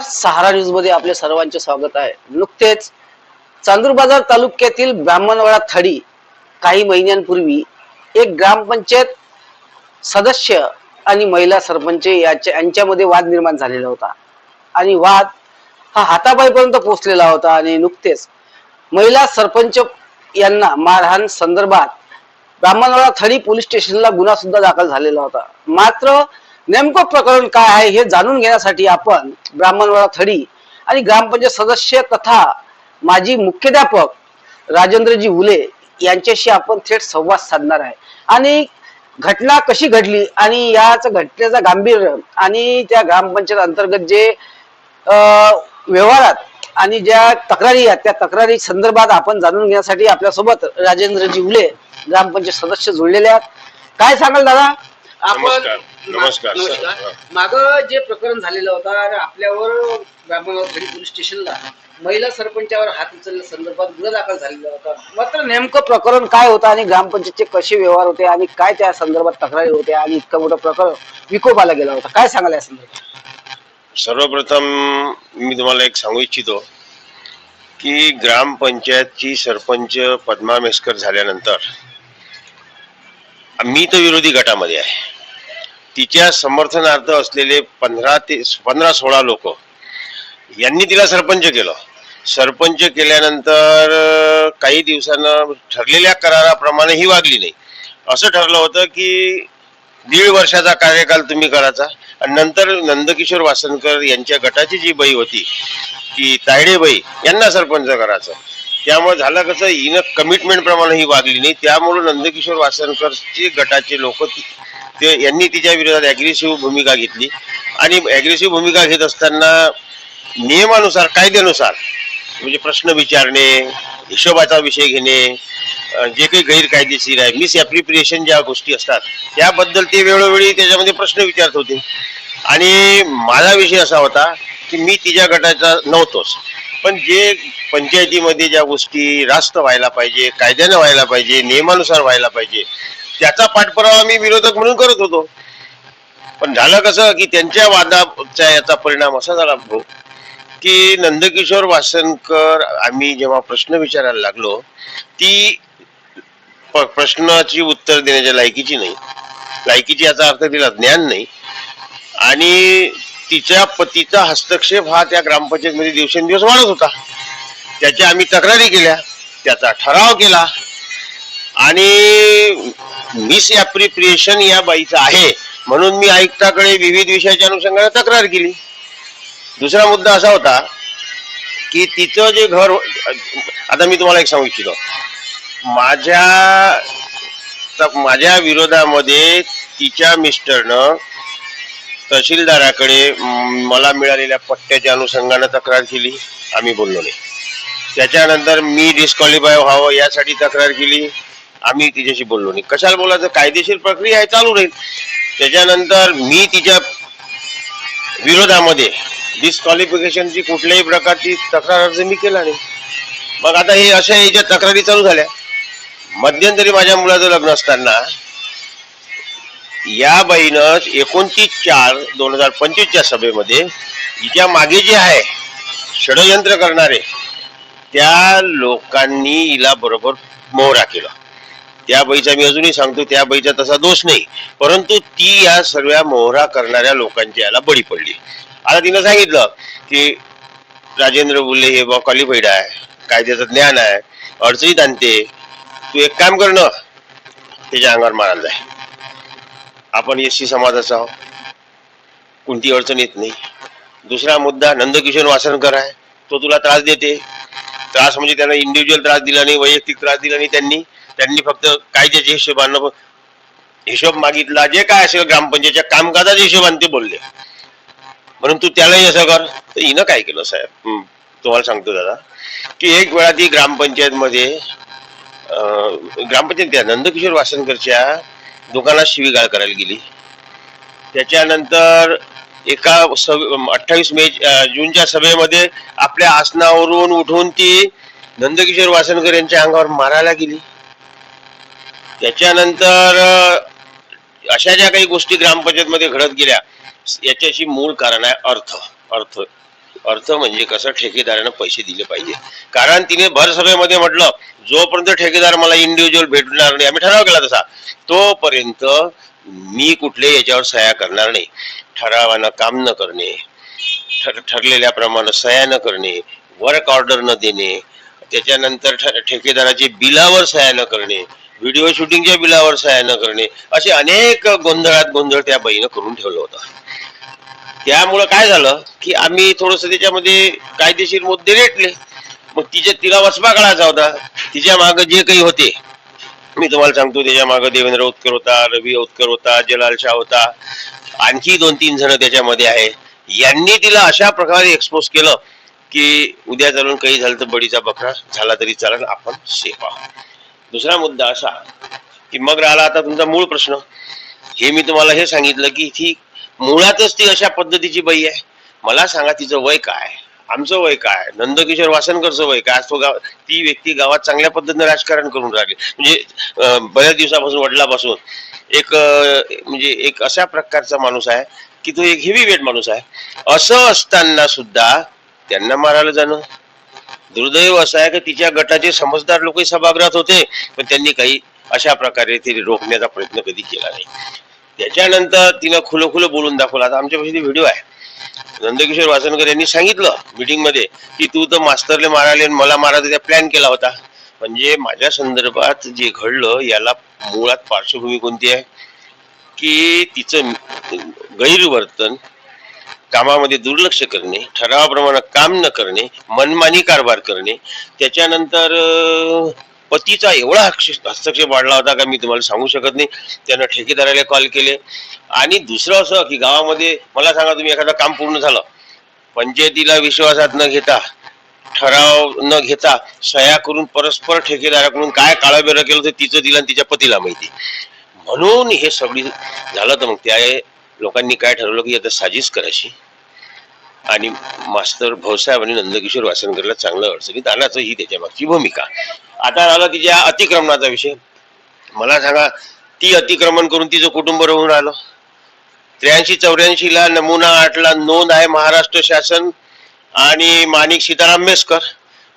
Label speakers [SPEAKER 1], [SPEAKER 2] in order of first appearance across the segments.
[SPEAKER 1] सहारा न्यूजमध्ये आपले सर्वांचे स्वागत आहे. नुकतेच चांदूर बाजार तालुक्यातील ब्राह्मणवाडा थडी काही महिन्यांपूर्वी एक ग्रामपंचायत सदस्य आणि महिला सरपंच याच्या यांच्यामध्ये वाद निर्माण झालेला होता. आणि वाद हा हातापाईपर्यंत पोहोचलेला होता आणि नुकतेच महिला सरपंच यांना मारहाण संदर्भात ब्राह्मणवाडा थडी पोलीस स्टेशनला गुन्हा सुद्धा दाखल झालेला होता. मात्र नेमकं प्रकरण काय आहे हे जाणून घेण्यासाठी आपण ब्राह्मणवाडा थडी आणि ग्रामपंचायत सदस्य तथा माजी मुख्याध्यापक राजेंद्रजी उले यांच्याशी आपण थेट संवाद साधणार आहे. आणि घटना कशी घडली आणि याच घटनेचा गांभीर्य आणि त्या ग्रामपंचायत अंतर्गत जे व्यवहारात आणि ज्या तक्रारी आहेत त्या तक्रारी संदर्भात आपण जाणून घेण्यासाठी आपल्यासोबत राजेंद्रजी उले ग्रामपंचायत सदस्य जुळलेले आहेत. काय सांगाल दादा?
[SPEAKER 2] आपण नमस्कार.
[SPEAKER 1] माग जे प्रकरण झालेलं होतं आणि आपल्यावर ब्राह्मणवाडी पोलीस स्टेशनला महिला सरपंचावर हात उचलल्या संदर्भात गुन्हा दाखल झालेला होता. मात्र नेमकं प्रकरण काय होतं आणि ग्रामपंचायतचे कसे व्यवहार होते आणि काय त्या संदर्भात तक्रारी होत्या आणि इतकं मोठं प्रकरण विकोपाला गेला होता? काय सांगाल या संदर्भात?
[SPEAKER 2] सर्वप्रथम मी तुम्हाला एक सांगू इच्छितो की ग्रामपंचायतची सरपंच पद्मा मेस्कर झाल्यानंतर मी तर विरोधी गटामध्ये आहे. तिच्या समर्थनार्थ असलेले पंधरा ते पंधरा सोळा लोक यांनी तिला सरपंच केलं. सरपंच केल्यानंतर काही दिवसानं ठरलेल्या कराराप्रमाणे ही वागली नाही. असं ठरलं होतं की दीड वर्षाचा कार्यकाल तुम्ही करायचा. आणि नंतर नंदकिशोर वासनकर यांच्या गटाची जी बाई होती ती तायडे बाई यांना सरपंच करायचं. त्यामुळे झालं कसं हिनं कमिटमेंट प्रमाणे ही वागली नाही. त्यामुळे नंदकिशोर वासनकरचे गटाचे लोक ते यांनी तिच्या विरोधात ॲग्रेसिव्ह भूमिका घेतली. आणि ॲग्रेसिव्ह भूमिका घेत असताना नियमानुसार कायद्यानुसार म्हणजे प्रश्न विचारणे हिशोबाचा विषय घेणे जे काही गैरकायदेशीर आहे मिस ॲप्रिप्रिएशन ज्या गोष्टी असतात त्याबद्दल ते वेळोवेळी त्याच्यामध्ये प्रश्न विचारत होते. आणि माझा विषय असा होता की मी तिच्या गटाचा नव्हतोच. पण जे पंचायतीमध्ये ज्या गोष्टी रास्त व्हायला पाहिजे कायद्यानं व्हायला पाहिजे नियमानुसार व्हायला पाहिजे त्याचा पाठपुरावा मी विरोधक म्हणून करत होतो. पण झालं कसं की त्यांच्या वादाचा याचा परिणाम असा झाला भाऊ की नंदकिशोर वासनकर आम्ही जेव्हा प्रश्न विचारायला लागलो ती प्रश्नाची उत्तर देण्याच्या लायकीची नाही. लायकीची याचा अर्थ तिला ज्ञान नाही. आणि तिच्या पतीचा हस्तक्षेप हा त्या ग्रामपंचायतमध्ये दिवसेंदिवस वाढत होता. त्याच्या आम्ही तक्रारी केल्या त्याचा ठराव केला आणि मिस ॲप्रिप्रिएशन या बाईचं आहे. म्हणून मी आयुक्ताकडे विविध विषयाच्या अनुषंगाने तक्रार केली. दुसरा मुद्दा असा होता की तिचं जे घर आता मी तुम्हाला एक सांगू इच्छितो. माझ्या माझ्या विरोधामध्ये तिच्या मिस्टरनं तहसीलदाराकडे मला मिळालेल्या पट्ट्याच्या अनुषंगानं तक्रार केली. आम्ही बोललो नाही. त्याच्यानंतर मी डिस्क्वालिफाय व्हावं यासाठी तक्रार केली. आम्ही तिच्याशी बोललो नाही. कशाला बोलायचं? कायदेशीर प्रक्रिया आहे चालू राहील. त्याच्यानंतर मी तिच्या विरोधामध्ये डिस्क्वालिफिकेशनची कुठल्याही प्रकारची तक्रार अर्ज मी केला नाही. मग आता हे अशा याच्या तक्रारी चालू झाल्या. मध्यंतरी माझ्या मुलाचं लग्न असताना या बाईनं एकोणतीस चार दोन हजार पंचवीसच्या सभेमध्ये हिच्या मागे जे आहे षडयंत्र करणारे त्या लोकांनी हिला बरोबर मोहरा केला. त्या बाईचा मी अजूनही सांगतो त्या बाईचा तसा दोष नाही. परंतु ती या सर्व मोहरा करणाऱ्या लोकांच्या याला बळी पडली. आता तिनं सांगितलं की राजेंद्र बुल्ले हे बा क्वालिफाईड आहे कायद्याचं ज्ञान आहे अडचणीत आणते. तू एक काम कर ना त्याच्या अंगावर मारायला जाय आपण एस सी समाजाचा आहोत. कोणती अडचण येत नाही. दुसरा मुद्दा नंदकिशोर वासनकर आहे. तो तुला त्रास देते. त्रास म्हणजे त्यांना इंडिव्हिज्युअल त्रास दिला नाही वैयक्तिक त्रास दिला नाही त्यांनी. त्यांनी फक्त कायद्याच्या हिशोबानं हिशोब मागितला. जे काय असेल ग्रामपंचायतच्या कामकाजाच्या हिशोबाने ते बोलले. म्हणून तू त्यालाही असं कर. तर हिनं काय केलं साहेब? तुम्हाला सांगतो दादा. की एक वेळा ती ग्रामपंचायतमध्ये अं, ग्रामपंचायत त्या नंदकिशोर वासनकरच्या दुकानात शिवीगाळ करायला गेली. त्याच्यानंतर एका अठ्ठावीस मे जूनच्या सभेमध्ये आपल्या आसनावरून उठून ती नंदकिशोर वासनकर यांच्या अंगावर मारायला गेली. त्याच्यानंतर अशा ज्या काही गोष्टी ग्रामपंचायतमध्ये घडत गेल्या याच्याशी मूळ कारण आहे अर्थ. अर्थ. अर्थ म्हणजे कसं ठेकेदारानं पैसे दिले पाहिजे. कारण तिने भर सभेमध्ये म्हटलं जोपर्यंत ठेकेदार मला इंडिव्हिज्युअल भेटणार नाही आम्ही ठराव केला तसा. तोपर्यंत मी कुठले याच्यावर सह्या करणार नाही. ठरावानं काम न करणे ठर ठरलेल्याप्रमाणे सह्या न करणे वर्क ऑर्डर न देणे त्याच्यानंतर ठेकेदाराचे बिलावर सह्या न करणे व्हिडिओ शूटिंगच्या बिलावर सह्या न करणे असे अनेक गोंधळात गोंधळ त्या बाईनं करून ठेवलं होतं. त्यामुळं काय झालं की आम्ही थोडस त्याच्यामध्ये कायदेशीर मुद्दे रेटले. मग तिच्या तिला वचपा काढायचा होता. तिच्यामागे जे काही होते मी तुम्हाला सांगतो त्याच्यामागे देवेंद्र उत्कर होता रवी उत्कर होता जलाल शाह होता. आणखी दोन तीन जण त्याच्यामध्ये आहे. यांनी तिला अशा प्रकारे एक्सपोज केलं की उद्या चालून काही झालं तर बडीचा बकरा झाला तरी चालेल आपण सेफ आहोत. दुसरा मुद्दा असा की मग राहिला आता तुमचा मूळ प्रश्न. हे मी तुम्हाला हे सांगितलं की ती मुळातच ती अशा पद्धतीची बाई आहे. मला सांगा तिचं वय काय आमचं वय काय नंदकिशोर वासनकरचं वय काय? तो गाव ती व्यक्ती गावात चांगल्या पद्धतीने राजकारण करून राहिली. म्हणजे बऱ्याच दिवसापासून वडिलापासून एक म्हणजे एक अशा प्रकारचा माणूस आहे की तो एक हेवी वेट माणूस आहे. असं असताना सुद्धा त्यांना मारायला जाणं दुर्दैव असं आहे की तिच्या गटाचे समजदार लोकही सभागृहात होते पण त्यांनी काही अशा प्रकारे ते रोखण्याचा प्रयत्न कधी केला नाही. त्याच्यानंतर तिनं खुलं खुलं बोलून दाखवलं. आता आमच्यापाशी व्हिडिओ आहे. नंदकिशोर वासनकर यांनी सांगितलं मीटिंगमध्ये की तू तर मास्तरले मारायला आणि मला मारायचा त्या प्लॅन केला होता. म्हणजे माझ्या संदर्भात जे घडलं याला मुळात पार्श्वभूमी कोणती आहे? की तिचं गैरवर्तन कामामध्ये दुर्लक्ष करणे ठरावाप्रमाणे काम न करणे मनमानी कारभार करणे त्याच्यानंतर पतीचा एवढा हस्तक्षेप वाढला होता का मी तुम्हाला सांगू शकत नाही. त्यानं ठेकेदाराला कॉल केले. आणि दुसरं असं की गावामध्ये मला सांगा तुम्ही एखादं काम पूर्ण झालं. पंचायतीला विश्वासात न घेता ठराव न घेता सह्या करून परस्पर ठेकेदाराकडून काय काळाबेरा केलं तर तिचं तिला आणि तिच्या पतीला माहिती. म्हणून हे सगळी झालं तर मग त्या लोकांनी काय ठरवलं की आता साजिश करायची. आणि मास्तर भाऊसाहेब आणि नंदकिशोर वासनकरला चांगलं अडचणीत आणायचं ही त्याच्यामागची भूमिका. आता आला तिच्या अतिक्रमणाचा विषय. मला सांगा ती अतिक्रमण करून तिचं कुटुंब राहून आलं त्र्याऐंशी चौऱ्याऐंशी ला नमुना आठला नोंद आहे महाराष्ट्र शासन आणि माणिक सीताराम मेसकर.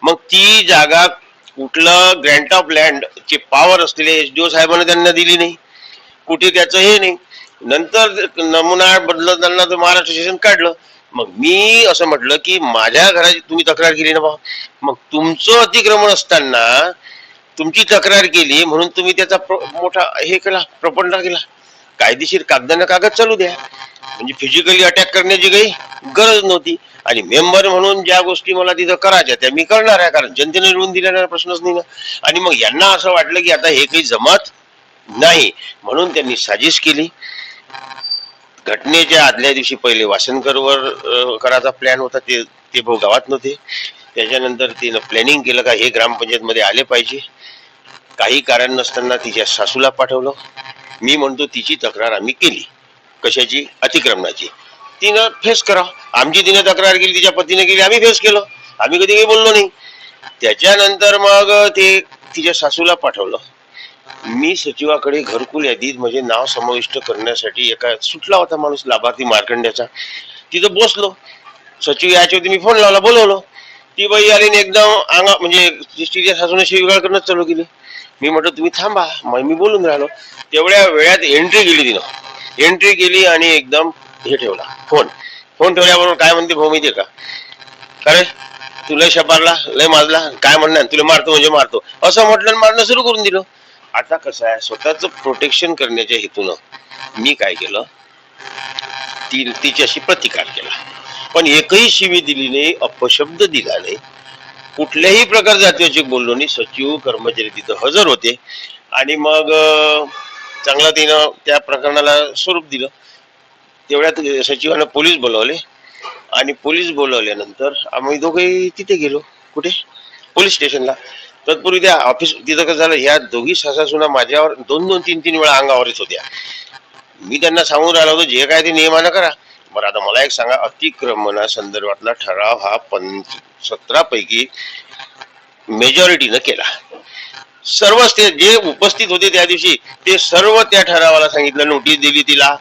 [SPEAKER 2] मग ती जागा कुठलं ग्रँट ऑफ लँड ची पॉवर असलेले एच डी ओ साहेबांना त्यांना दिली नाही. कुठे त्याचं हे नाही. नंतर नमुना बदलताना ते महाराष्ट्र शासन काढलं. मग मी असं म्हटलं की माझ्या घराची तुम्ही तक्रार केली ना बा. मग तुमचं अतिक्रमण असताना तुमची तक्रार केली म्हणून तुम्ही त्याचा मोठा हे केला प्रपंड केला. कायदेशीर कागदानं कागद चालू द्या. म्हणजे फिजिकली अटॅक करण्याची काही गरज नव्हती. आणि मेंबर म्हणून ज्या गोष्टी मला तिथं करायच्या त्या मी करणार आहे. कारण जनतेने लिहून दिल्याने प्रश्नच नाही ना. आणि मग यांना असं वाटलं की आता हे काही जमत नाही. म्हणून त्यांनी साजिश केली. घटनेच्या आदल्या दिवशी पहिले वासनकरवर करायचा प्लॅन होता. ते ते भाऊ गावात नव्हते. त्याच्यानंतर तिनं प्लॅनिंग केलं का हे ग्रामपंचायत मध्ये आले पाहिजे. काही कारण नसताना तिच्या सासूला पाठवलं. मी म्हणतो तिची तक्रार आम्ही केली. कशाची? अतिक्रमणाची. तिनं फेस करा आमची तिने तक्रार केली तिच्या पतीने केली आम्ही फेस केलं. आम्ही कधी काही बोललो नाही. त्याच्यानंतर मग ते तिच्या सासूला पाठवलं. मी सचिवाकडे घरकुल यादीत म्हणजे नाव समाविष्ट करण्यासाठी एका सुटला होता माणूस लाभार्थी मार्कंड्याचा. तिथं बसलो. सचिव याच्या होती मी फोन लावला बोलवलं. ती बाई आली एकदम अंगा म्हणजे तिच्या सासूने शिवगाळ करणं चालू केली. मी म्हटलं तुम्ही थांबा मग मी बोलून राहिलो. तेवढ्या वेळात एंट्री केली तिनं. एंट्री केली आणि एकदम हे ठेवला फोन फोन ठेवल्याबरोबर काय म्हणते भाऊ माहितीये का? अरे तू लय शपारला लय माजला काय म्हणणार? तुला मारतो म्हणजे मारतो. असं म्हटलं मारणं सुरू करून दिलं. आता कसं आहे स्वतःच प्रोटेक्शन करण्याच्या हेतूनं मी काय केलं? ती तिच्याशी प्रतिकार केला. पण एकही शिवी दिली नाही अपशब्द दिला नाही. कुठल्याही प्रकार जातीचे बोललो नाही सचिव कर्मचारी तिथं हजर होते. आणि मग चांगला तिनं त्या प्रकरणाला स्वरूप दिलं. तेवढ्यात सचिवानं पोलीस बोलवले. आणि पोलीस बोलवल्यानंतर आम्ही दोघे तिथे गेलो. कुठे? पोलीस स्टेशनला. तत्पूर्वी त्या ऑफिस तिथं कसं झालं ह्या दोघी सासासुना माझ्यावर दोन दोन तीन तीन वेळा अंगावर येत होत्या. मी त्यांना सांगून राहिलो होतो जे काय ते नियमानं करा. बरं आता मला एक सांगा अतिक्रमणा संदर्भातला ठराव हा पं सतरा पैकी मेजॉरिटीनं केला. सर्वच ते जे उपस्थित होते त्या दिवशी ते सर्व त्या ठरावाला सांगितलं नोटीस दिली तिला.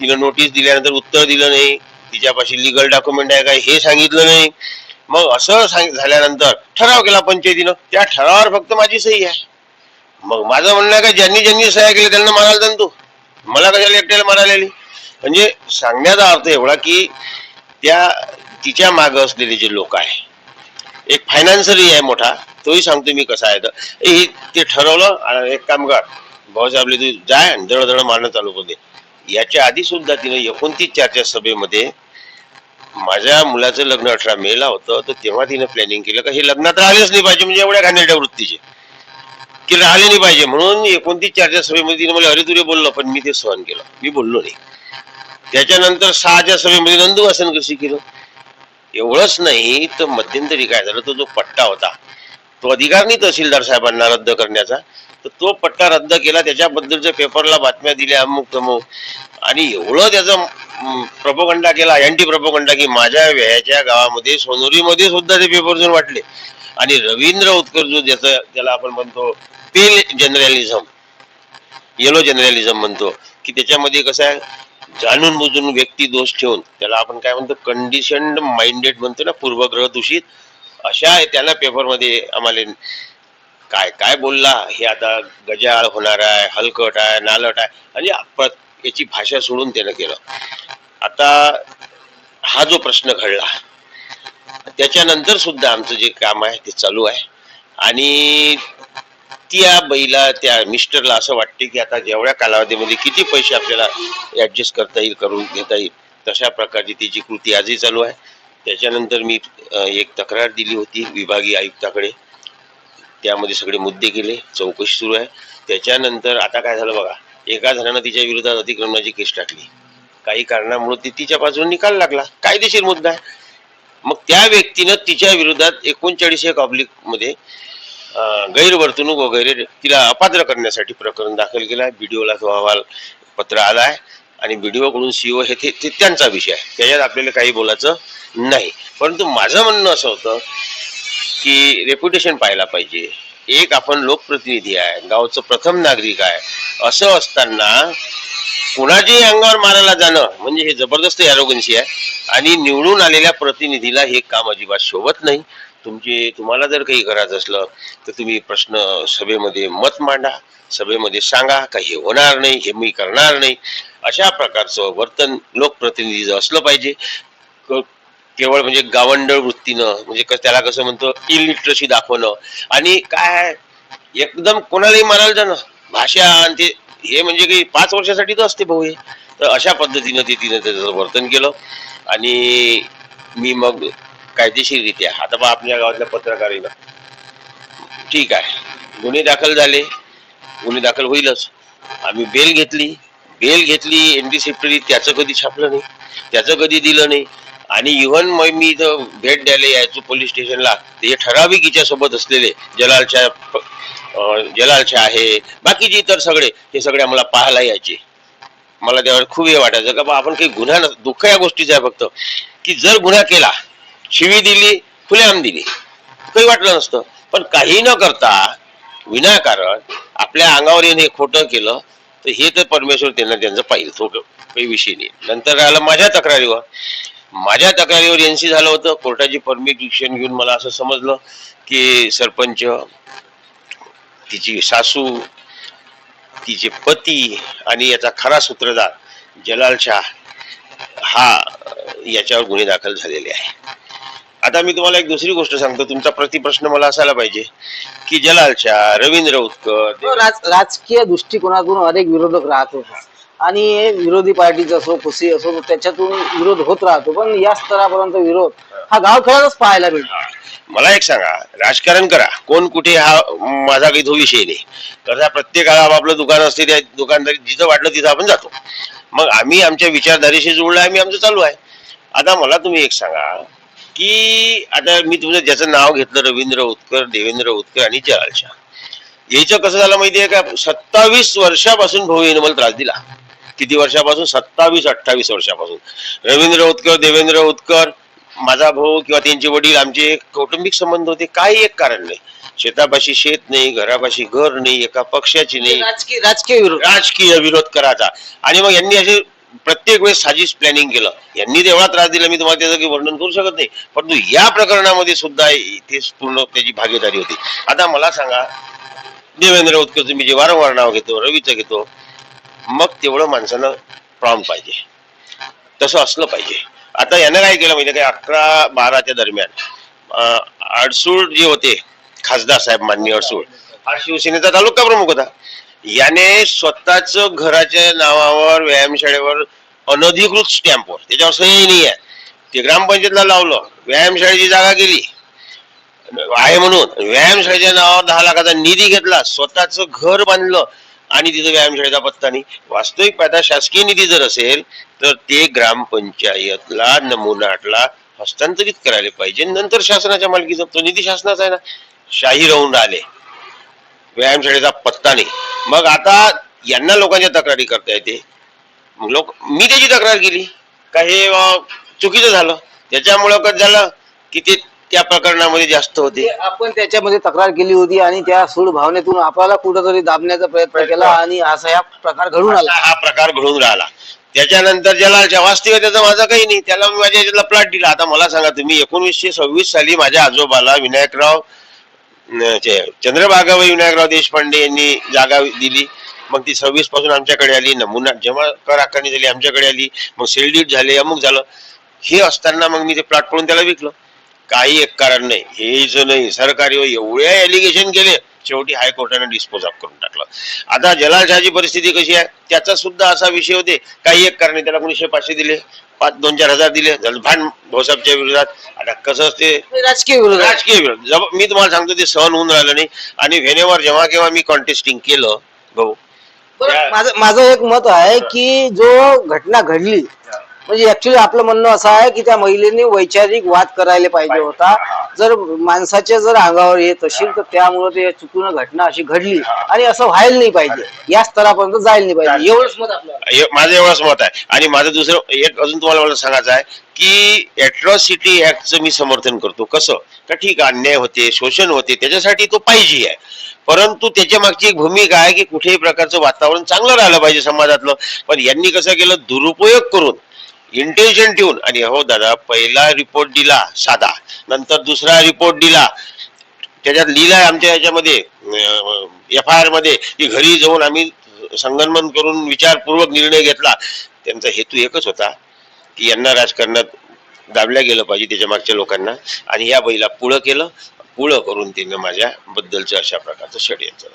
[SPEAKER 2] तिला नोटीस दिल्यानंतर उत्तर दिलं नाही. तिच्यापाशी लिगल डॉक्युमेंट आहे का हे सांगितलं नाही. मग असं सांग झाल्यानंतर ठराव केला पंचायतीनं त्या ठरावावर फक्त माझी सही आहे. मग माझं म्हणणं आहे का ज्यांनी ज्यांनी सह्या केल्या त्यांना मारायला जाण तू. मला कशाला एकट्याला मारायला आली? म्हणजे सांगण्याचा अर्थ एवढा की त्या तिच्या मागं असलेले जे लोक आहे एक फायनान्सरही आहे मोठा तोही सांगतो मी कसा आहे तर. ते ठरवलं आणि एक काम कर भाऊसाहेबले तू जाय आणि दळ मारणं चालू करू दे. याच्या आधी सुद्धा तिने एकोणतीस चारच्या सभेमध्ये माझ्या मुलाचं लग्न अठरा मे ला होतं तर तेव्हा तिने प्लॅनिंग केलं का हे लग्नात राहिलेच नाही पाहिजे म्हणजे एवढ्या घाणेरड्या वृत्तीचे. की राहिले नाही पाहिजे म्हणून एकोणतीस चारच्या सभेमध्ये तिने मला हरितुरे बोललो पण मी ते सहन केलं. मी बोललो नाही. त्याच्यानंतर सहाच्या सभेमध्ये नंदुवासन कशी केलं? एवढंच नाही तर मध्यंतरी काय झालं? तो जो पट्टा होता तो अधिकार नाही तहसीलदार साहेबांना रद्द करण्याचा तर तो पट्टा रद्द केला. त्याच्याबद्दलच्या पेपरला बातम्या दिल्या अमुक तमुक. आणि एवढं त्याचा प्रपोगंडा केला अँटी प्रपोगंडा की माझ्या व्यायाच्या गावामध्ये सोनोरीमध्ये सुद्धा ते पेपर जर वाटले. आणि रवींद्र उत्कर जो ज्याचं ज्याला आपण म्हणतो पेल जनरलिझम येलो जनरलिझम म्हणतो की त्याच्यामध्ये कसं आहे जाणून बुजून व्यक्ती दोष ठेवून त्याला आपण काय म्हणतो कंडिशन माइंडेड म्हणतो ना पूर्वग्रह दूषित अशा त्याला पेपरमध्ये आम्हाला काय काय बोलला? हे आता गजाळ होणार आहे हलकट आहे नालट आहे. आणि याची भाषा सोडून त्यानं केलं. आता हा जो प्रश्न घडला त्याच्यानंतर सुद्धा आमचं जे काम आहे ते चालू आहे. आणि त्या बैला त्या मिस्टरला असं वाटते की आता जेवढ्या कालावधीमध्ये किती पैसे आपल्याला ऍडजस्ट करता येईल करून घेता येईल तशा प्रकारची तिची कृती आजही चालू आहे. त्याच्यानंतर मी एक तक्रार दिली होती विभागीय आयुक्ताकडे. त्यामध्ये सगळे मुद्दे केले चौकशी सुरू आहे. त्याच्यानंतर आता काय झालं बघा एका जणानं तिच्या विरोधात अतिक्रमणाची केस टाकली. काही कारणामुळे ती तिच्या बाजूने निकाल लागला. कायदेशीर मुद्दा आहे. मग त्या व्यक्तीनं तिच्या विरोधात एकोणचाळीस एक ऑब्लिकमध्ये गैरवर्तणूक वगैरे तिला अपात्र करण्यासाठी प्रकरण दाखल केलं आहे. बीडीओला तो अहवाल पत्र आला आहे. आणि बीडीओ कडून सीओ हे ते त्यांचा विषय आहे. त्याच्यात आपल्याला काही बोलायचं नाही. परंतु माझं म्हणणं असं होतं की रेप्युटेशन पाहायला पाहिजे. एक आपण लोकप्रतिनिधी आहे गावचं प्रथम नागरिक आहे. असं असताना कुणाच्याही अंगावर मारायला जाणं म्हणजे हे जबरदस्त एरोगन्सी आहे. आणि निवडून आलेल्या प्रतिनिधीला हे काम अजिबात शोभत नाही. तुमचे तुम्हाला जर काही करायचं असलं तर तुम्ही प्रश्न सभेमध्ये मत मांडा सभेमध्ये सांगा का हे होणार नाही हे मी करणार नाही. अशा प्रकारचं वर्तन लोकप्रतिनिधीचं असलं पाहिजे. केवळ म्हणजे गावंडळ वृत्तीनं म्हणजे त्याला कसं म्हणतो इलिटरसी दाखवणं. आणि काय एकदम कोणालाही मारायला जाणं. भाषा आणि ते हे म्हणजे काही पाच वर्षासाठी तर असते भाऊ हे. तर अशा पद्धतीनं ते तिनं त्याचं वर्तन केलं. आणि मी मग कायदेशीररित्या आता बा आपल्या गावातल्या पत्रकारीला ठीक आहे. गुन्हे दाखल झाले. गुन्हे दाखल होईलच. आम्ही बेल घेतली. बेल घेतली एंटीसेप्टरी त्याचं कधी छापलं नाही. त्याचं कधी दिलं नाही. आणि इव्हन मग मी इथं भेट द्यायला यायचो पोलीस स्टेशनला. ते ठराविक हिच्यासोबत असलेले जलालच्या अं, जलालच्या आहे बाकीचे इतर सगळे हे सगळे आम्हाला पाहायला यायचे. मला त्यावर खूप हे वाटायचं का बा आपण काही गुन्हा नस- दुःख या गोष्टीचं आहे फक्त. की जर गुन्हा केला शिवी दिली खुलेआम दिली काही वाटलं नसतं. पण काही न करता विनाकारण आपल्या अंगावर येऊन हे खोटं केलं तर हे तर परमेश्वर त्यांना त्यांचं पाहिजे तो काही विषय नाही. नंतर राहिलं माझ्या तक्रारीवर. माझ्या तक्रारीवर एनसी झालं होतं. कोर्टाची परमिशन घेऊन मला असं समजलं की सरपंच तिची सासू तिचे पती आणि याचा खरा सूत्रधार जलाल शाह हा याच्यावर गुन्हे दाखल झालेले आहे. आता मी तुम्हाला एक दुसरी गोष्ट सांगतो. तुमचा प्रतिप्रश्न मला असायला पाहिजे की जलाल शाह रवींद्र
[SPEAKER 1] उत्कर राज- राजकीय दृष्टिकोनातून अनेक विरोधक राहत होता. आणि विरोधी पार्टीचा असो खुशी असो त्याच्यातून विरोध होत राहतो. पण या स्तरापर्यंत विरोध हा गावखेड्यातच पाहायला मिळतो.
[SPEAKER 2] मला एक सांगा राजकारण करा. कोण कुठे हा माझा काही तो विषय नाही. तसा प्रत्येकाला आपापलं दुकान असते त्या दुकानदारी जिथं वाटलं तिथं आपण जातो. मग आम्ही आमच्या विचारधारेशी जुळलो आम्ही आमचं चालू आहे. आता मला तुम्ही एक सांगा की आता मी तुमचं ज्याचं नाव घेतलं रवींद्र उत्कर देवेंद्र उत्कर आणि जलाल शाह याचं कसं झालं माहितीये का? सत्तावीस वर्षापासून भाऊ येणं मला त्रास दिला. किती वर्षापासून? सत्तावीस अठ्ठावीस वर्षापासून. रवींद्र उत्कर देवेंद्र उत्कर माझा भाऊ किंवा त्यांचे वडील आमचे कौटुंबिक संबंध होते. काही एक कारण नाही. शेतापाशी शेत नाही घरापाशी घर नाही एका पक्षाची नाही.
[SPEAKER 1] राजकीय राजकीय विरोध.
[SPEAKER 2] राजकीय विरोध करायचा. आणि मग यांनी असे प्रत्येक वेळेस साजिश प्लॅनिंग केलं. यांनी तेवढा त्रास दिला मी तुम्हाला त्याचं काही वर्णन करू शकत नाही. परंतु या प्रकरणामध्ये सुद्धा इथे पूर्ण त्याची भागीदारी होती. आता मला सांगा देवेंद्र उत्करचं मी जे वारंवार नाव घेतो रवीचं घेतो मग तेवढं माणसानं प्रॉम पाहिजे. तसं असलं पाहिजे. आता यानं काय केलं म्हणजे काय अकरा बाराच्या दरम्यान अडसूळ जे होते खासदार साहेब माननीय अडसूळ हा शिवसेनेचा तालुका प्रमुख होता. याने स्वतःच घराच्या नावावर व्यायामशाळेवर अनधिकृत स्टॅम्पवर त्याच्यावर सही नाही आहे. ते ग्रामपंचायतला लावलं व्यायामशाळेची जागा गेली. आहे म्हणून व्यायामशाळेच्या नावावर दहा लाखाचा निधी घेतला स्वतःच घर बांधलं आणि तिथं व्यायामशाळेचा पत्ता नाही. वास्तविक पाहता शासकीय निधी जर असेल तर ते ग्रामपंचायतला नमुनाटला हस्तांतरित करायला पाहिजे. नंतर शासनाच्या मालकीचा तो निधी शासनाचा आहे ना शाही राहून राहिले व्यायामशाळेचा पत्ता नाही. मग आता यांना लोकांच्या तक्रारी करता येते. लोक मी त्याची तक्रार केली. का हे चुकीचं झालं? त्याच्यामुळं कसं झालं? की ते त्या प्रकरणामध्ये जास्त होते.
[SPEAKER 1] ते आपण त्याच्यामध्ये तक्रार केली होती आणि त्या सूड भावनेतून आपल्याला कुठंतरी दाबण्याचा प्रयत्न केला आणि असा हा प्रकार घडून आला.
[SPEAKER 2] हा प्रकार घडून राहिला. त्याच्यानंतर ज्याला ज्या वास्तविक त्याचं माझं काही नाही. त्याला मी माझ्या याच्यातला प्लॉट दिला. आता मला सांगा तुम्ही एकोणीसशे सव्वीस साली माझ्या आजोबाला विनायकराव न- चे- चंद्रभागाबाई विनायकराव देशपांडे यांनी जागा दिली. मग ती सव्वीसपासून आमच्याकडे आली. नमुना जमा कर आकारणी झाली आमच्याकडे आली. मग सेलडीट झाले अमुक झालं. हे असताना मग मी ते प्लॉट करून त्याला विकलं. काही एक कारण नाही. हे जो नाही सरकारी एवढ्या एलिगेशन केले शेवटी हायकोर्टाने डिस्पोज ऑफ करून टाकलं. आता जलाल शहाची परिस्थिती कशी आहे? त्याचा सुद्धा असा विषय होते. काही एक कारण त्याला कोणीशे पाचशे दिले पाच दोन चार हजार दिले झालं भांड भाऊसाहेबच्या विरोधात. आता कसं असते?
[SPEAKER 1] राजकीय विरोध.
[SPEAKER 2] राजकीय विरोध. मी तुम्हाला सांगतो ते सहन होऊन राहिलं नाही. आणि व्हेनेवर जेव्हा केव्हा मी कॉन्टेस्टिंग केलं भाऊ
[SPEAKER 1] माझं माझं एक मत आहे की जो घटना घडली म्हणजे ऍक्च्युली आपलं म्हणणं असं आहे की त्या महिलेने वैचारिक वाद करायला पाहिजे होता. जर माणसाच्या जर अंगावर येत असेल तर त्यामुळे ते चुकून घटना अशी घडली आणि असं व्हायला नाही पाहिजे. या स्तरापर्यंत जायला नाही पाहिजे. एवढंच मत आपलं
[SPEAKER 2] माझं एवढंच मत आहे. आणि माझं दुसरं एक अजून तुम्हाला मला सांगायचं आहे की अॅट्रॉसिटी ऍक्टचं मी समर्थन करतो. कसं? का ठीक आहे, अन्याय होते शोषण होते त्याच्यासाठी तो पाहिजे आहे. परंतु त्याच्या मागची एक भूमिका आहे की कुठेही प्रकारचं वातावरण चांगलं राहिलं पाहिजे समाजातलं. पण यांनी कसं केलं? दुरुपयोग करून इंटेन्शन ठेवून आणि हो दादा पहिला रिपोर्ट दिला साधा. नंतर दुसरा रिपोर्ट दिला. त्याच्यात लिहिलंय आमच्या याच्यामध्ये एफ आय आरमध्ये की घरी जाऊन आम्ही संगनमन करून विचारपूर्वक निर्णय घेतला. त्यांचा हेतू एकच होता की यांना राजकारणात दाबल्या गेलं पाहिजे त्याच्या मागच्या लोकांना. आणि या बाईला पुळं केलं पुळं करून तिनं माझ्या बद्दलचं अशा प्रकारचं षडयंत्र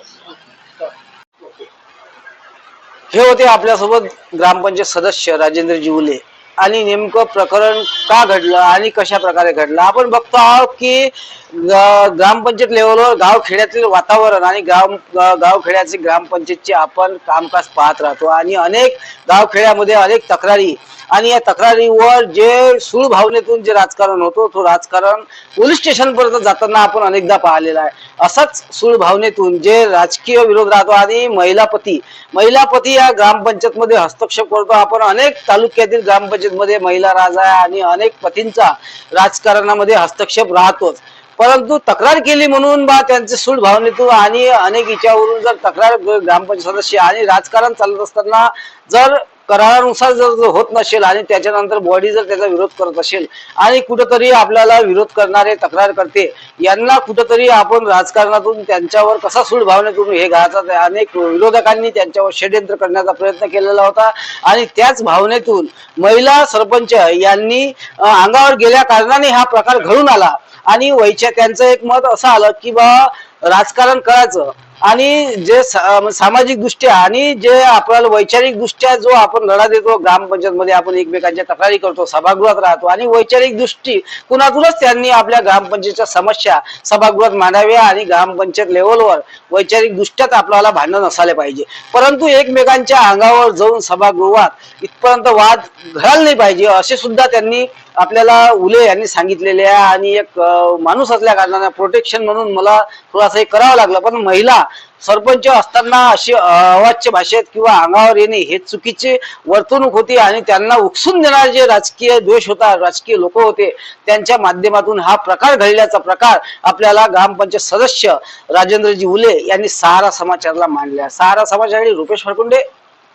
[SPEAKER 1] हे होते आपल्यासोबत ग्रामपंचायत सदस्य राजेंद्र जिवले. आणि नेमकं प्रकरण का घडलं आणि कशा प्रकारे घडलं? आपण बघतो आहोत की ग्रामपंचायत लेवलवर गाव खेड्यातील वातावरण आणि गाव खेड्याचे गावखेड्याचे ग्रामपंचायतचे आपण कामकाज पाहत राहतो. आणि अनेक गावखेड्यामध्ये अनेक तक्रारी. आणि या तक्रारीवर जे सूळ भावनेतून जे राजकारण होतो तो राजकारण पोलीस स्टेशनपर्यंत जाताना आपण अनेकदा पाहिलेला आहे. असाच सूळ भावनेतून जे राजकीय विरोध राहतो आणि महिलापती महिलापती या ग्रामपंचायतमध्ये हस्तक्षेप करतो. आपण अनेक तालुक्यातील ग्रामपंचायतमध्ये महिला राज आहे आणि अनेक पतींचा राजकारणामध्ये हस्तक्षेप राहतोच. परंतु तक्रार केली म्हणून बा त्यांचे सूड भावनेतून आणि अनेक हिच्यावरून जर तक्रार ग्रामपंचायत सदस्य आणि राजकारण चालत असताना जर करारानुसार जर होत नसेल आणि त्याच्यानंतर बॉडी जर त्याचा विरोध करत असेल आणि कुठंतरी आपल्याला विरोध करणारे तक्रार करते यांना कुठंतरी आपण राजकारणातून त्यांच्यावर कसा सूड भावनेतून हे घ्यायचा अनेक विरोधकांनी त्यांच्यावर षडयंत्र करण्याचा प्रयत्न केलेला होता. आणि त्याच भावनेतून महिला सरपंच यांनी अंगावर गेल्या कारणाने हा प्रकार घडून आला. आणि वैचक्यांचं एक मत असं आलं की बा राजकारण करायचं. आणि जे सा- सामाजिक दृष्ट्या आणि जे आपल्याला वैचारिक दृष्ट्या जो आपण लढा देतो ग्रामपंचायत मध्ये आपण एकमेकांच्या तक्रारी करतो सभागृहात राहतो आणि वैचारिक दृष्टी कुणातूनच त्यांनी आपल्या ग्रामपंचायतच्या समस्या सभागृहात मांडाव्या आणि ग्रामपंचायत लेवलवर वैचारिक दृष्ट्यात आपल्याला भांडण असायला पाहिजे. परंतु एकमेकांच्या अंगावर जाऊन सभागृहात इथपर्यंत वाद घडायला नाही पाहिजे असे सुद्धा त्यांनी आपल्याला उले यांनी सांगितलेले आहे आणि एक माणूस असल्या कारणाने प्रोटेक्शन म्हणून मला थोडासा हे करावं लागलं. पण महिला सरपंच असताना अशी अवाच्य भाषेत किंवा अंगावर येणे हे चुकीचे वर्तणूक होती आणि त्यांना उकसून देणारे जे राजकीय द्वेष होता राजकीय लोक होते त्यांच्या माध्यमातून हा प्रकार घडल्याचा प्रकार आपल्याला ग्रामपंचायत सदस्य राजेंद्रजी उले यांनी सहारा समाचारला मांडल्या. सहारा समाचार रुपेश फडकुंडे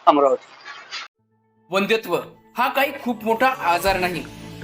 [SPEAKER 1] अमरावती.
[SPEAKER 3] वंध्यत्व हा काही खूप मोठा आजार नाही.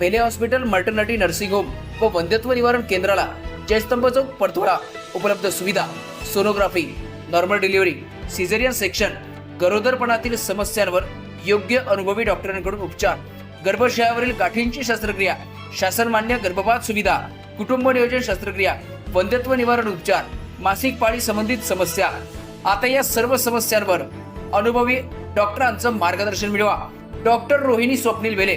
[SPEAKER 3] पेले हॉस्पिटल मल्टर्निटी नर्सिंग होम व वंध्यत्व निवारण केंद्राला जयस्तंभ चौक परतोळा उपलब्ध सुविधा sonography normal delivery caesarean section गरोदरपणातील समस्यांवर योग्य अनुभवी डॉक्टरांकडून उपचार गर्भाशयावरील गाठींची शस्त्रक्रिया शासनमान्य गर्भपात सुविधा कुटुंब नियोजन शस्त्रक्रिया वंध्यत्व निवारण उपचार मासिक पाळी संबंधित समस्या. आता या सर्व समस्यांवर अनुभवी डॉक्टरांचं मार्गदर्शन मिळवा. डॉक्टर रोहिणी स्वप्नील वेले